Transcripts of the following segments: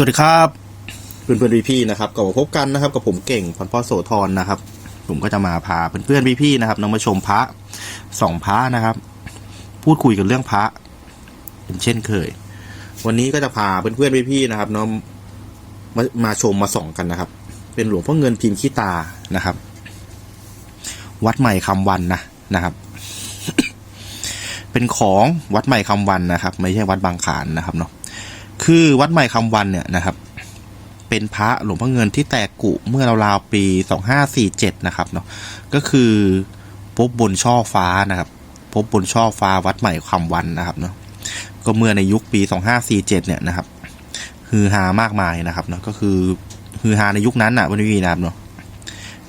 สวัสดีครับเพื่อนเพื่อนๆพี่ๆนะครับก็มาพบกันนะครับกับผมเก่งพันพ่อโสธรนะครับ ผมก็จะมาพาเพื่อนเพื่อนๆพี่ๆนะครับนำมาชมพระสองพระนะครับ พูดคุยกันเรื่องพระเป็นเช่นเคย วันนี้ก็จะพาเพื่อนเพื่อนๆพี่ๆนะครับน้องมามาชมมาส่องกันนะครับ เป็นหลวงพ่อเงินพิมพ์ขี้ตานะครับ วัดใหม่คำวันนะนะครับ เป็นของวัดใหม่คำวันนะครับ ไม่ใช่วัดบางขานนะครับเนาะ คือวัดใหม่คำวันเนี่ยนะครับ เป็นพระหลวงพ่อเงินที่แตกกุเมื่อราวๆปี2547นะครับเนาะก็คือพบบนช่อฟ้านะครับ พบบนช่อฟ้าวัดใหม่คำวันนะครับเนาะก็เมื่อในยุคปี2547เจ็ดเนี่ยนะครับฮือฮามากมายนะครับเนาะก็คือฮือฮาในยุคนั้นน่ะวันนี้นะครับเนาะ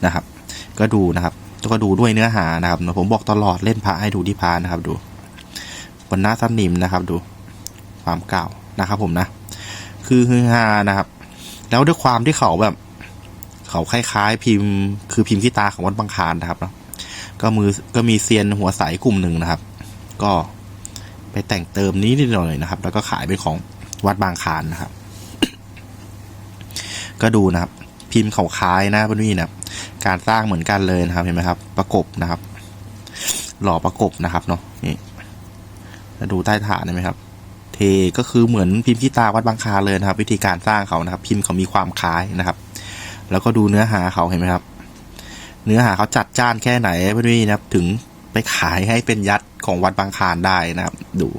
นะครับ ก็ดูนะครับก็ดูด้วยเนื้อหานะครับเนาะผมบอกตลอดเล่นพระให้ดูที่พานะครับ ดูบนหน้าสนิมนะครับ ดูความเก่า นะครับผมนะ คือฮือฮานะครับ แล้วด้วยความที่เขาแบบ เขาคล้ายๆ พิมพ์คือพิมพ์ที่ตาของวัดบางคารนะครับเนาะก็มือก็มีเซียนหัวใสกลุ่มหนึ่งนะครับ ก็ไปแต่งเติมนี้นิดหน่อยนะครับ แล้วก็ขายเป็นของวัดบางคารนะครับ ก็ดูนะครับ พิมพ์เขาคล้ายนะพื่นี่นะการสร้างเหมือนกันเลยนะครับเห็นไหมครับ ประกบนะครับ หล่อประกบนะครับเนาะนี่แล้วดูใต้ฐานเห็นไหมครับ เทก็คือเหมือนพิมพ์ที่ตาวัดบางคาเลยนะครับ วิธีการสร้างเขานะครับ พิมพ์เขามีความคล้ายนะครับ แล้วก็ดูเนื้อหาเขาเห็นไหมครับ เนื้อหาเขาจัดจ้านแค่ไหนเพื่อนๆนะครับ ถึงไปขายให้เป็นยัดของวัดบางคารได้นะครับ ดู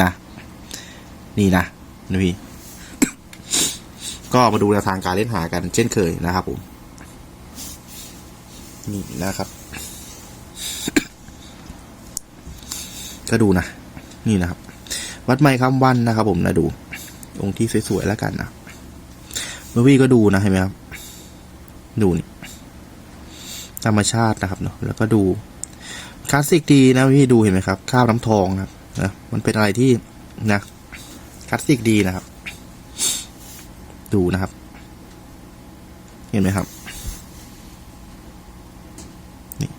นะ นี่นะนะพี่ก็มาดูแนวทางการเล่นหากันเช่นเคยนะครับผมนี่นะครับ ก็ดูนะ นี่นะครับ วัดไม้คำวันนะครับ ผมนะดู องค์ที่สวยๆแล้วกันนะเมื่อวี่ก็ดูนะเห็นไหมครับ ดูนี่ธรรมชาตินะครับเนาะแล้วก็ดูคลาสสิกดีนะพี่ดูเห็นไหมครับ ข้าวน้ำทองนะครับนะมันเป็นอะไรที่นะคลาสสิกดีนะครับ ดูนะครับ เห็นไหมครับนี่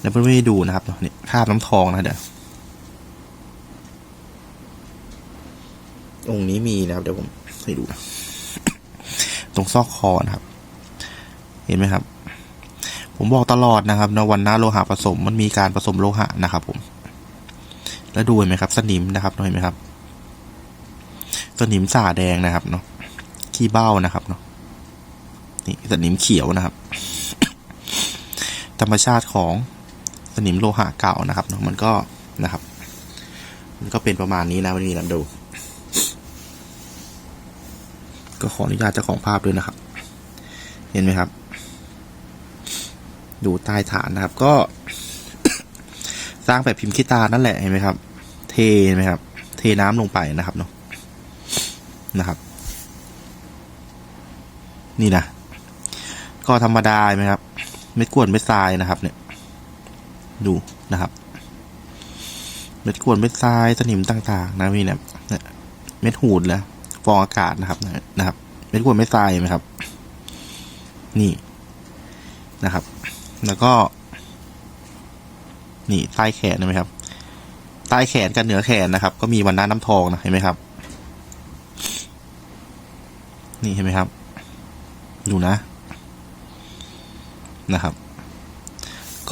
แล้วเพื่อนๆดูนะครับเนาะนี่ข้าวน้ำทองนะเดี๋ยว องค์นี้มีนะครับ เดี๋ยวผมให้ดู ตรงซอกคอนะครับ เห็นไหมครับ ผมบอกตลอดนะครับนะวันหน้าโลหะผสมมันมีการผสมโลหะนะครับ ผม แล้วดูเห็นไหมครับ สนิมนะครับเห็นไหมครับ สนิมสาแดงนะครับเนาะขี้เบ้านะครับเนาะนี่สนิมเขียวนะครับ ธรรมชาติของสนิมโลหะเก่านะครับเนาะมันก็นะครับ มันก็เป็นประมาณนี้นะวันนี้นดู ก็ขออนุญาตเจ้าของภาพด้วยนะครับ เห็นไหมครับ ดูใต้ฐานนะครับ ก็ สร้างแบบพิมพ์ขี้ตานั่นแหละเห็นไหมครับ เทเห็นไหมครับ เทน้ำลงไปนะครับเนาะนะครับ นี่นะก็ธรรมดาไหมครับ เม็ดกวนเม็ดทรายนะครับ เนี่ย ดูนะครับ เม็ดกวนเม็ดทรายสนิมต่าง ๆ นะพี่เนี่ยเม็ดหูดแล้ว ฟองอากาศนะครับนะครับเม็ดกวนไม่ทรายไหมครับ นี่นะครับ แล้วก็ นี่ใต้แขนเห็นไหมครับ ใต้แขนกับเหนือแขนนะครับ ก็มีวันน้าน้ำทองนะเห็นไหมครับ นี่เห็นไหมครับ ดูนะนะครับ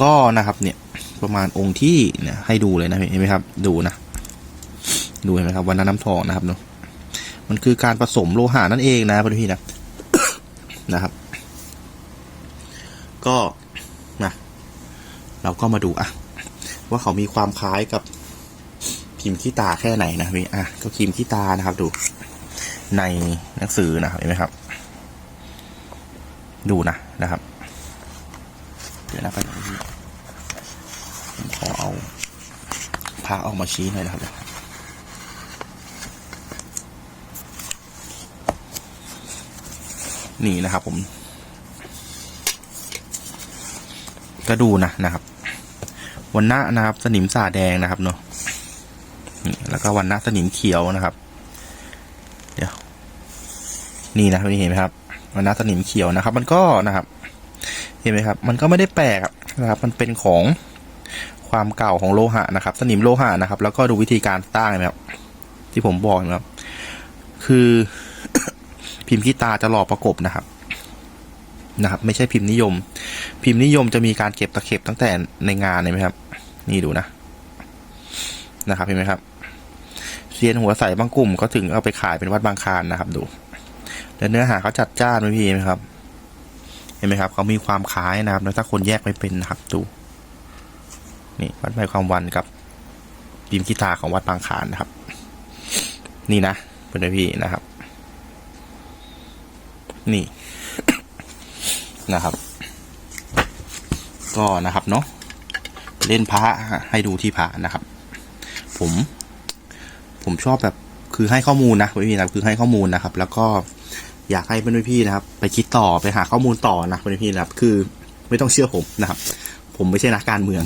ก็นะครับ เนี่ย ประมาณองค์ที่เนี่ยให้ดูเลยนะเห็นไหมครับ ดูนะดูเห็นไหมครับวันน้าน้ำทองนะครับเนาะ มันคือการผสมโลหะนั่นเองนะพี่พี่นะนะครับ ก็นะเราก็มาดูอะว่าเขามีความคล้ายกับพิมพ์ขี้ตาแค่ไหนนะพี่อะก็พิมพ์ขี้ตานะครับ ดู ในหนังสือนะครับเห็นไหมครับ ดูนะนะครับ เดี๋ยวนะไปผมขอเอาพาออกมาชี้หน่อยนะครับ นี่นะครับ ผม ก็ดูนะนะครับ วันหน้านะครับ สนิมสาแดงนะครับเนาะนี่แล้วก็วันหน้าสนิมเขียวนะครับ เดี๋ยว นี่นะนี่เห็นไหมครับ วันหน้าสนิมเขียวนะครับ มันก็นะครับ เห็นไหมครับ มันก็ไม่ได้แปลกนะครับ มันเป็นของความเก่าของโลหะนะครับ สนิมโลหะนะครับ แล้วก็ดูวิธีการสร้างนะครับที่ผมบอกนะครับ คือ พิมพ์ขี้ตาจะหล่อประกบนะครับนะครับ ไม่ใช่พิมพ์นิยม พิมพ์นิยมจะมีการเก็บตะเข็บตั้งแต่ในงานเห็นไหมครับ นี่ดูนะนะครับเห็นไหมครับเซียนหัวใสบางกลุ่มก็ถึงเอาไปขายเป็นวัดบางคานนะครับ ดูแล้วเนื้อหาเขาจัดจ้านไหมพี่เห็นไหมครับ เห็นไหมครับเขามีความคล้ายนะครับ แล้วถ้าคนแยกไม่เป็นนะครับดูนี่วัดใหม่ความวันกับพิมพ์กีตาของวัดบางคานนะครับ นี่นะเพื่อนพี่นะครับ นี่นะครับ ก็นะครับเนาะเล่นพระให้ดูที่พระนะครับ ผม ผมชอบแบบคือให้ข้อมูลนะพี่นะครับคือให้ข้อมูลนะครับ แล้วก็อยากให้เพื่อนพี่นะครับ ไปคิดต่อไปหาข้อมูลต่อนะเพื่อนพี่นะครับ คือไม่ต้องเชื่อผมนะครับ ผมไม่ใช่นักการเมือง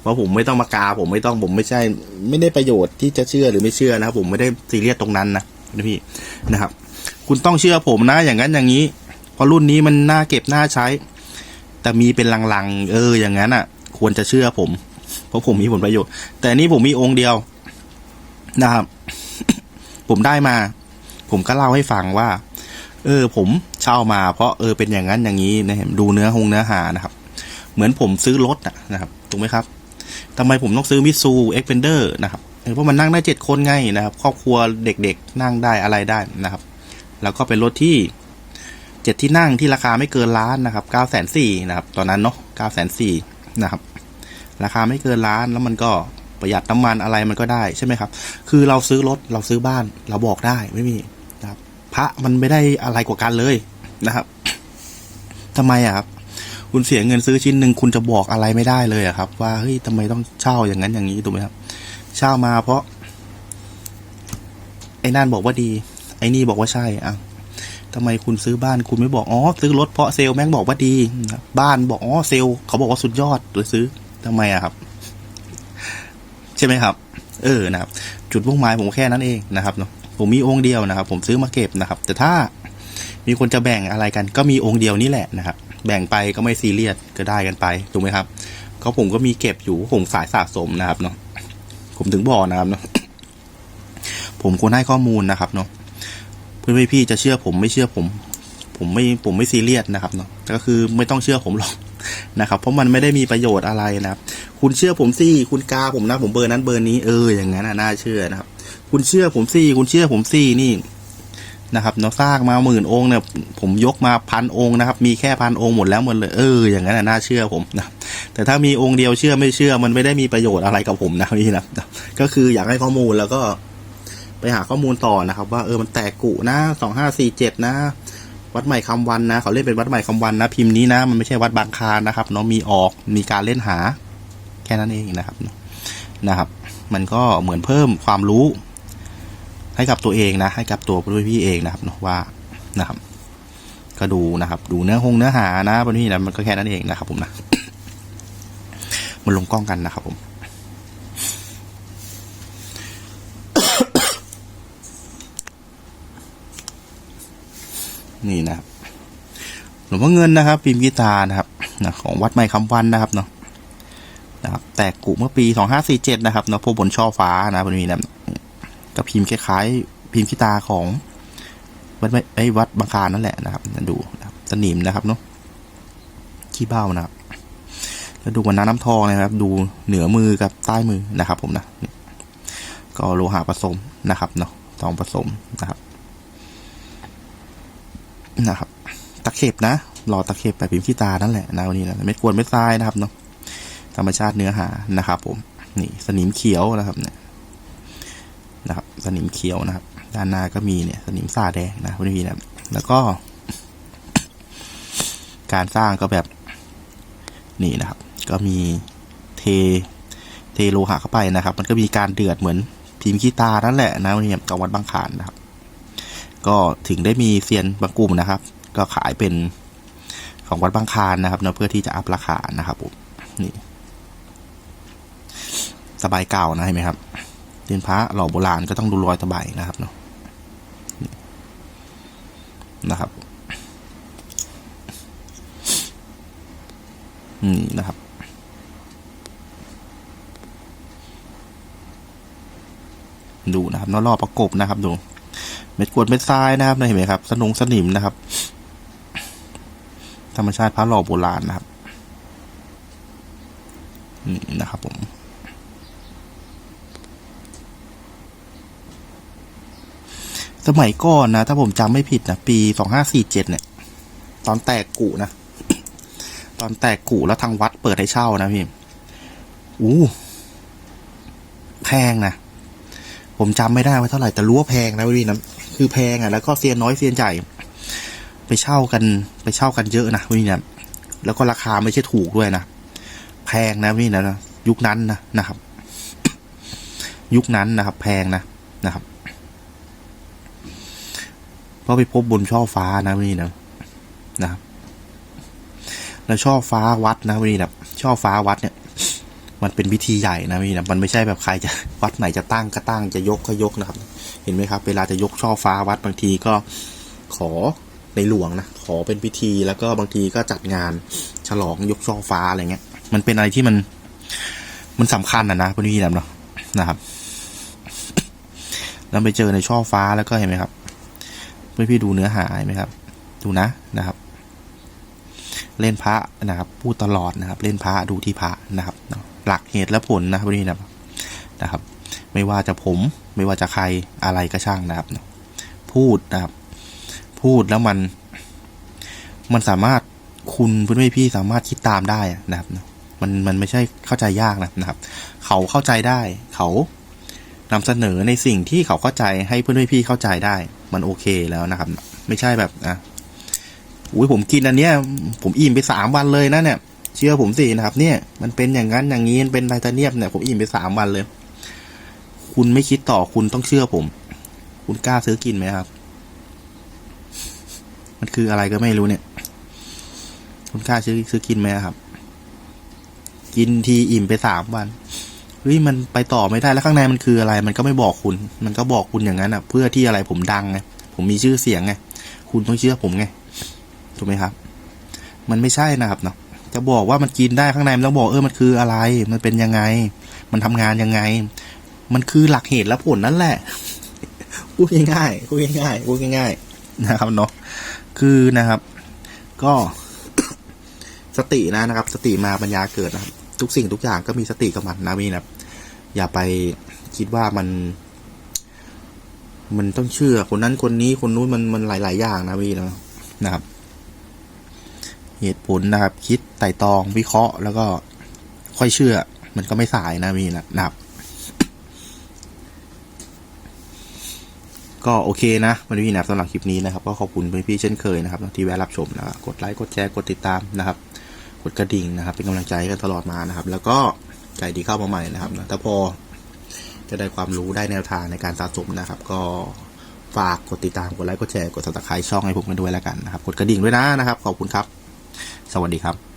เพราะผมไม่ต้องมากาผมไม่ต้องผมไม่ใช่ ไม่ได้ประโยชน์ที่จะเชื่อหรือไม่เชื่อนะครับ ผมไม่ได้ซีเรียสตรงนั้นนะพี่นะครับ คุณต้องเชื่อผมนะ อย่างนั้นอย่างนี้เพราะรุ่นนี้มันน่าเก็บน่าใช้ แต่มีเป็นลังๆ เออ อย่างนั้นอะ ควรจะเชื่อผม เพราะผมมีผลประโยชน์ แต่นนี้ผมมีองค์เดียวนะครับ ผมได้มา ผมก็เล่าให้ฟังว่า เออ ผมเช่ามา เพราะเออเป็นอย่างนั้นอย่างนี้นะเห็นดูเนื้อหงเนื้อหานะครับ เหมือนผมซื้อรถนะครับถูกไหมครับทำไมผมต้องซื้อมิซูเอ็กเพนเดอร์นะครับเออเพราะมันนั่งได้เจ็ดคนไงนะครับ ครอบครัวเด็กๆ นั่งได้อะไรได้นะครับ แล้วก็เป็นรถที่เจ็ดที่นั่งที่ราคาไม่เกินล้านนะครับเก้าแสนสี่นะครับ ตอนนั้นเนาะเก้าแสนสี่นะครับ ราคาไม่เกินล้านแล้วมันก็ประหยัดน้ำมันอะไรมันก็ได้ใช่ไหมครับ คือเราซื้อรถเราซื้อบ้านเราบอกได้ไม่มีนะครับ พระมันไม่ได้อะไรกว่ากันเลยนะครับทำไมอะครับ คุณเสียเงินซื้อชิ้นหนึ่งคุณจะบอกอะไรไม่ได้เลยอะครับ ว่าเฮ้ยทำไมต้องเช่าอย่างนั้นอย่างนี้ถูกไหมครับ เช่ามาเพราะ ไอ้นั่นบอกว่าดี ไอ้นี่บอกว่าใช่อะทำไมคุณซื้อบ้านคุณไม่บอก อ๋อ ซื้อรถเพราะเซลแม่งบอกว่าดี บ้านบอก อ๋อ เซลเขาบอกว่าสุดยอดเลยซื้อทำไมอะครับ ใช่ไหมครับ เออนะครับ จุดมุ่งหมายผมแค่นั้นเองนะครับเนาะผมมีองค์เดียวนะครับ ผมซื้อมาเก็บนะครับ แต่ถ้ามีคนจะแบ่งอะไรกัน ก็มีองค์เดียวนี่แหละนะครับ แบ่งไปก็ไม่ซีเรียสก็ได้กันไปถูกไหมครับก็ผมก็มีเก็บอยู่ผมสายสะสมนะครับเนาะผมถึงบอกนะครับเนาะผมควรให้ข้อมูลนะครับเนาะ เพื่อนพี่จะเชื่อผมไม่เชื่อผม ผมไม่ผมไม่ซีเรียสนะครับเนาะก็คือไม่ต้องเชื่อผมหรอกนะครับ เพราะมันไม่ได้มีประโยชน์อะไรนะครับ คุณเชื่อผมสิคุณกาผมนะ ผมเบอร์นั้นเบอร์นี้เอออย่างนั้นน่ะน่าเชื่อนะครับ คุณเชื่อผมสิคุณเชื่อผมสินี่นะครับเนาะสร้างมาหมื่นองค์เนี่ยผมยกมาพันองค์นะครับ มีแค่พันองค์หมดแล้วหมดเลยเอออย่างนั้นน่ะน่าเชื่อผมนะแต่ถ้ามีองค์เดียวเชื่อไม่เชื่อ มันไม่ได้มีประโยชน์อะไรกับผมนะพี่นะก็คืออยากให้ข้อมูลแล้วก็ ไปหาข้อมูลต่อนะครับ ว่าเออมันแตกกุนะสองห้าสี่เจ็ดนะ วัดใหม่คำวันนะเขาเล่นเป็นวัดใหม่คำวันนะ พิมพ์นี้นะ มันไม่ใช่วัดบางคานะครับเนาะมีออกมีการเล่นหา แค่นั้นเองนะครับนะครับ มันก็เหมือนเพิ่มความรู้ ให้กับตัวเองนะ ให้กับตัวพี่พี่เองนะครับเนาะว่านะครับ ก็ดูนะครับ ดูเนื้อหงเนื้อหานะพี่นะมันก็แค่นั้นเองนะครับ ผมนะมันลงกล้องกันนะครับผม นี่นะครับหลวงพ่อเงินนะครับพิมพ์กีตานะครับนะของวัดใหม่คำวันนะครับเนาะนะครับแตกกุเมื่อปีสองห้าสี่เจ็ดนะครับเนาะพวกบนช่อฟ้านะมันมีนะก็พิมพ์คล้ายๆ พิมพ์กีตาของวัดไอ้วัดบางคานนั่นแหละนะครับดูนะครับสนิมนะครับเนาะขี้เบ้านะครับแล้วดูวันน้ำน้ำทองนะครับ ดูเหนือมือกับใต้มือนะครับ ผมนะก็โลหะผสมนะครับเนาะทองผสมนะครับ นะครับ ตะเข็บนะรอตะเข็บไปพิมพ์ขี้ตานั่นแหละนะวันนี้นะไม่กวนไม่ทรายนะครับเนาะธรรมชาติเนื้อหานะครับ ผมนี่สนิมเขียวนะครับเนี่ยนะครับ สนิมเขียวนะครับ ด้านหน้าก็มีเนี่ย สนิมสาแดงนะวันนี้นะแล้วก็ การสร้างก็แบบนี่นะครับ ก็มีเทเทโลหะเข้าไปนะครับ มันก็มีการเดือดเหมือนพิมพ์ขี้ตานั่นแหละนะวันนี้กับวัดบางขานนะครับ ก็ถึงได้มีเซียนบางกลุ่มนะครับ ก็ขายเป็นของวัดบางคานนะครับเนาะเพื่อที่จะอัพราคานะครับผมนี่สบายเก่านะเห็นไหมครับเรียนพระหล่อโบราณก็ต้องดูรอยตะไบนะครับเนาะนะครับนี่นะครับ ดูนะครับนาะรอบประกบนะครับดู ม็ดกรวดเม็ดทรายนะครับเห็นไหมครับ สนงสนิมนะครับ ธรรมชาติพระหล่อโบราณนะครับนี่นะครับผมสมัยก่อนนะ ถ้าผมจำไม่ผิดนะปีสองห้าสี่เจ็ดเนี่ย ตอนแตกกูนะ ตอนแตกกูแล้วทางวัดเปิดให้เช่านะพี่อู้แพงนะ ผมจำไม่ได้ว่าเท่าไหร่แต่รู้ว่าแพงนะพี่นะ คือแพงอะแล้วก็เซียนน้อยเซียนใหญ่ไปเช่ากันไปเช่ากันเยอะนะพี่นะแล้วก็ราคาไม่ใช่ถูกด้วยนะแพงนะพี่นะยุคนั้นนะนะครับ ยุคนั้นนะครับ แพงนะนะครับเพราะไปพบบนช่อฟ้านะพี่นะนะครับแล้วช่อฟ้าวัดนะพี่นะช่อฟ้าวัดเนี่ยมันเป็นพิธีใหญ่นะพี่นะมันไม่ใช่แบบใครจะวัดไหนจะตั้งก็ตั้งจะยกก็ยกนะครับ เห็นไหมครับ เวลาจะยกช่อฟ้าวัดบางทีก็ขอในหลวงนะขอเป็นพิธีแล้วก็บางทีก็จัดงานฉลองยกช่อฟ้าอะไรเงี้ย มันเป็นอะไรที่มัน มันสำคัญนะนะพี่นะเนาะนะครับแล้วไปเจอในช่อฟ้าแล้วก็เห็นไหมครับเพื่อพี่ดูเนื้อหาไหมครับ ดูนะนะครับ เล่นพระนะครับ พูดตลอดนะครับ เล่นพระดูที่พระนะครับ หลักเหตุและผลนะครับนี่นะนะครับ ไม่ว่าจะผม ไม่ว่าจะใครอะไรก็ช่างนะครับ พูดนะครับ พูดแล้วมัน มันสามารถคุณเพื่อนพี่สามารถคิดตามได้นะครับมันมันไม่ใช่เข้าใจยากนะครับ เขาเข้าใจได้ เขานำเสนอในสิ่งที่เขาเข้าใจให้เพื่อนพี่เข้าใจได้ มันโอเคแล้วนะครับ ไม่ใช่แบบนะอุ้ยผมกินอันเนี้ย ผมอิ่มไปสามวันเลยนะเนี่ย เชื่อผมสินะครับ เนี่ยมันเป็นอย่างนั้นอย่างนี้เป็นไทเทเนียมเนี่ยผมอิ่มไปสามวันเลย คุณไม่คิดต่อคุณต้องเชื่อผม คุณกล้าซื้อกินไหมครับ มันคืออะไรก็ไม่รู้เนี่ย คุณกล้าซื้อซื้อกินไหมครับ กินทีอิ่มไปสามวันเฮ้ยมันไปต่อไม่ได้แล้วข้างในมันคืออะไร มันก็ไม่บอกคุณ มันก็บอกคุณอย่างนั้นอะ เพื่อที่อะไรผมดังไงผมมีชื่อเสียงไงคุณต้องเชื่อผมไงถูกไหมครับ มันไม่ใช่นะครับเนาะจะบอกว่ามันกินได้ข้างในมันต้องบอกเออมันคืออะไร มันเป็นยังไง มันทำงานยังไง มันคือหลักเหตุและผลนั่นแหละพูดง่ายๆพูดง่ายๆพูดง่ายๆนะครับเนาะคือนะครับ ก็สตินะนะครับ สติมาปัญญาเกิดนะครับ ทุกสิ่งทุกอย่างก็มีสติกับมันนะพี่นะอย่าไปคิดว่ามัน มันต้องเชื่อคนนั้นคนนี้คนนู้นมันมันหลาย ๆ อย่างนะพี่นะนะครับ เหตุผลนะครับ คิดไต่ตองวิเคราะห์ แล้วก็ค่อยเชื่อ มันก็ไม่สายนะพี่นะนะครับ ก็โอเคนะวันนี้นะสำหรับคลิปนี้นะครับ ก็ขอบคุณพี่ๆเช่นเคยนะครับที่แวะรับชมนะครับกดไลค์กดแชร์กดติดตามนะครับ กดกระดิ่งนะครับ เป็นกำลังใจกันตลอดมานะครับ แล้วก็ใจดีเข้ามาใหม่นะครับถ้าพอจะได้ความรู้ได้แนวทางในการสะสมนะครับ ก็ฝากกดติดตามกดไลค์กดแชร์กดซับสไครต์ช่องให้ผมกันด้วยแล้วกันนะครับ กดกระดิ่งด้วยนะนะครับ ขอบคุณครับ สวัสดีครับ